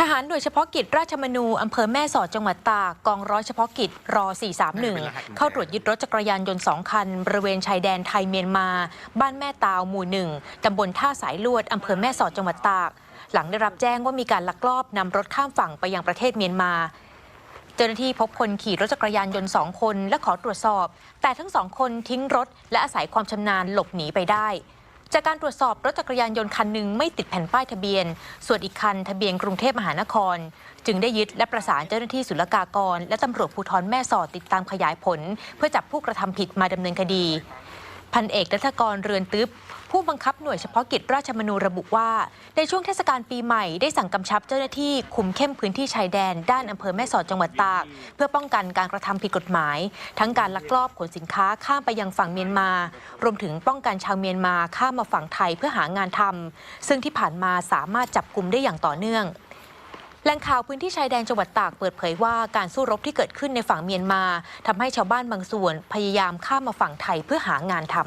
ทหารหน่วยเฉพาะกิจราชมนูอำเภอแม่สอดจังหวัดตากกองร้อยเฉพาะกิจรอ 431 เข้าตรวจยึดรถจักรยานยนต์สองคัน บริเวณชายแดนไทยเมียนมา บ้านแม่ตาวหมู่หนึ่งตำบลท่าสายลวดอำเภอแม่สอดจังหวัดตาก หลังได้รับแจ้งว่ามีการลักลอบนำรถข้ามฝั่งไปยังประเทศเมียนมาเจ้าหน้าที่พบคนขี่รถจักรยานยนต์สองคนและขอตรวจสอบ แต่ทั้งสองคนทิ้งรถและอาศัยความชำนาญหลบหนีไปได้ จากการตรวจสอบรถจักรยานยนต์คันหนึ่งไม่ติดแผ่นป้ายทะเบียน ส่วนอีกคันทะเบียนกรุงเทพมหานคร จึงได้ยึดและประสานเจ้าหน้าที่ศุลกากร และตำรวจภูธรแม่สอดติดตามขยายผล เพื่อจับผู้กระทำผิดมาดำเนินคดี พันเอกรัฐกรเรือนตึ๊บผู้บังคับหน่วยเฉพาะกิจราชมนูระบุว่า ในช่วงเทศกาลปีใหม่ได้สั่งกำชับเจ้าหน้าที่คุมเข้มพื้นที่ชายแดน ด้านอำเภอแม่สอดจังหวัดตาก เพื่อป้องกันการกระทำผิดกฎหมาย ทั้งการลักลอบขนสินค้าข้ามไปยังฝั่งเมียนมา รวมถึงป้องกันชาวเมียนมาข้ามมาฝั่งไทยเพื่อหางานทำซึ่งที่ผ่านมาสามารถจับกลุ่มได้อย่างต่อเนื่อง แหล่งข่าวพื้นที่ชายแดนจังหวัดตากเปิดเผยว่าการสู้รบที่เกิดขึ้นในฝั่งเมียนมาทำให้ชาวบ้านบางส่วนพยายามข้ามมาฝั่งไทยเพื่อหางานทำ